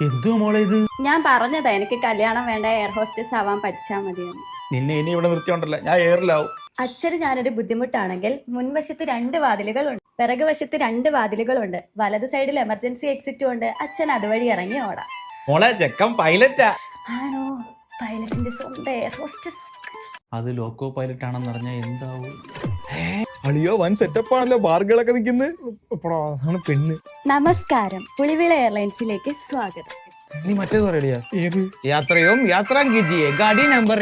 എന്തു മോളെ ഇത് ഞാൻ പറഞ്ഞതാ എനിക്ക് കല്യാണം വേണ്ട എയർ ഹോസ്റ്റസ് ആവാൻ പഠിച്ചാൽ മതിയെന്ന്. നിന്നെ ഇനി ഇവിടെ നിർത്തിയോണ്ടല്ല ഞാൻ എയറിലാവും അച്ഛന് ഞാനൊരു ബുദ്ധിമുട്ടാണെങ്കിൽ മുൻവശത്ത് രണ്ട് വാതിലുകളുണ്ട്. പിറക് വശത്ത് രണ്ട് വാതിലുകളുണ്ട്. വലത് സൈഡിൽ എമർജൻസി എക്സിറ്റ് ഉണ്ട്. അച്ഛൻ അതുവഴി ഇറങ്ങി ഓടാം. മോളെ ചെക്കൻ പൈലറ്റാ. ആണോ? പൈലറ്റിന്റെ സ്വന്തം എയർ ഹോസ്റ്റസ് അത് ലോക്കോ പൈലറ്റ് ആണെന്ന് അറിഞ്ഞാൽ എന്താവും അളിയോ വൻ സെറ്റപ്പ് ആണല്ലോ ബാർഗുകളൊക്കെ നിൽക്കുന്നത് അതാണ് പെണ്ണ്. നമസ്കാരം. പുളിവിള എയർലൈൻസിലേക്ക് സ്വാഗതം. നീ മറ്റേത് പറയടിയാ. ഏത്? യാത്രയും യാത്രാ കീജിയെ ഗാഡി നമ്പർ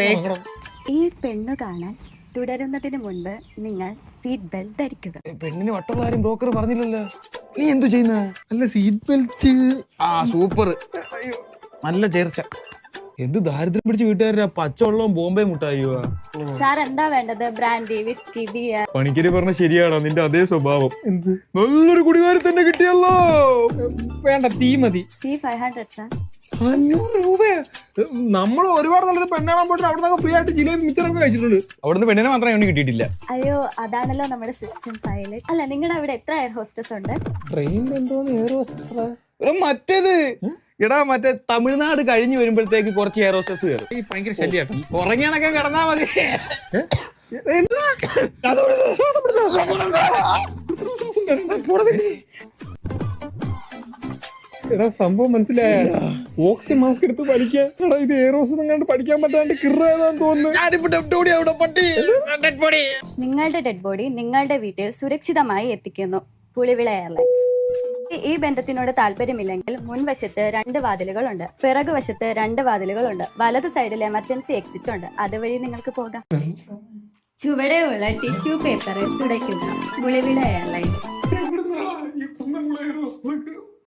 ഈ പെണ്ണു കാണാൻ തുടരുന്നതിന് മുൻപ് നിങ്ങൾ സീറ്റ് ബെൽറ്റ് ധരിക്കുക. പെണ്ണിന് വട്ടുള്ള കാര്യം ബ്രോക്കർ പറഞ്ഞില്ലല്ലോ. നീ എന്തു ചെയ്യുന്ന? അല്ല സീറ്റ് ബെൽറ്റ് ആ സൂപ്പർ. നല്ല ചേർച്ച. എന്ത് ദാരിദ്ര്യം പിടിച്ച് വീട്ടുകാരുടെ പച്ചവെള്ളവും ബോംബെ മുട്ടായോ സാർ എന്താ വേണ്ടത്? ബ്രാൻഡി വിസ്കി ബിയർ പണിക്കര് പറഞ്ഞ ശരിയാണോ നിന്റെ അതേ സ്വഭാവം. എന്ത്? നല്ലൊരു കുടികാരി തന്നെ കിട്ടിയല്ലോ. വേണ്ട തീ മതി. സി ഫൈവ് ഹൺഡ്രഡ് സാർ അഞ്ഞൂറ് രൂപ. നമ്മൾ ഒരുപാട് നല്ലത് പെണ്ണാണാൻ പോയിട്ട് അവിടെ നിന്ന് ഫ്രീ ആയിട്ട് ജിലേബി മിച്ചറൊക്കെ കഴിച്ചിട്ടുണ്ട്. അവിടുന്ന് പെണ്ണിനെ മാത്രമേ അവന് കിട്ടിയിട്ടില്ല. അയ്യോ അതാണല്ലോ നമ്മുടെ സിസ്റ്റം പൈലറ്റ് അല്ല നിങ്ങളുടെ അവിടെ എത്ര എയർ ഹോസ്റ്റസ് ഉണ്ട്? ട്രെയിനിൽ എന്തോന്ന് എയർ ഹോസ്റ്റസ് മറ്റേത്. എടാ മറ്റേ തമിഴ്നാട് കഴിഞ്ഞു വരുമ്പോഴത്തേക്ക് കുറച്ച് എയർ ഹോസ്റ്റസ് കയറും ഈ ഭയങ്കര ശല്യാട്ടോ ഉറങ്ങിയണക്കെ കിടന്നാ മതി. എടാ സംഭവം മനസ്സിലായ. ഓക്സിജൻ മാസ്ക് എടുത്ത് പഠിക്കാൻ എടാ ഇത് എയർ ഹോസ്റ്റസ് പഠിക്കാൻ പറ്റാണ്ട് കിറാന്ന് തോന്നുന്നു. നിങ്ങളുടെ ഡെഡ് ബോഡി നിങ്ങളുടെ വീട്ടിൽ സുരക്ഷിതമായി എത്തിക്കുന്നു. പുളിവിള എയർലൈൻസ് ഈ- ബന്ധത്തിനോട് താല്പര്യമില്ലെങ്കിൽ മുൻവശത്ത് രണ്ട് വാതിലുകളുണ്ട്. പിറകു വശത്ത് രണ്ട് വാതിലുകളുണ്ട്. വലത് സൈഡിൽ എമർജൻസി എക്സിറ്റ് ഉണ്ട്. അതുവഴി നിങ്ങൾക്ക് പോകാം. ചുവടെയുള്ള ടിഷ്യൂ പേപ്പറിൽ തുടയ്ക്കുന്ന ഗുളിവിള എയർലൈൻസ്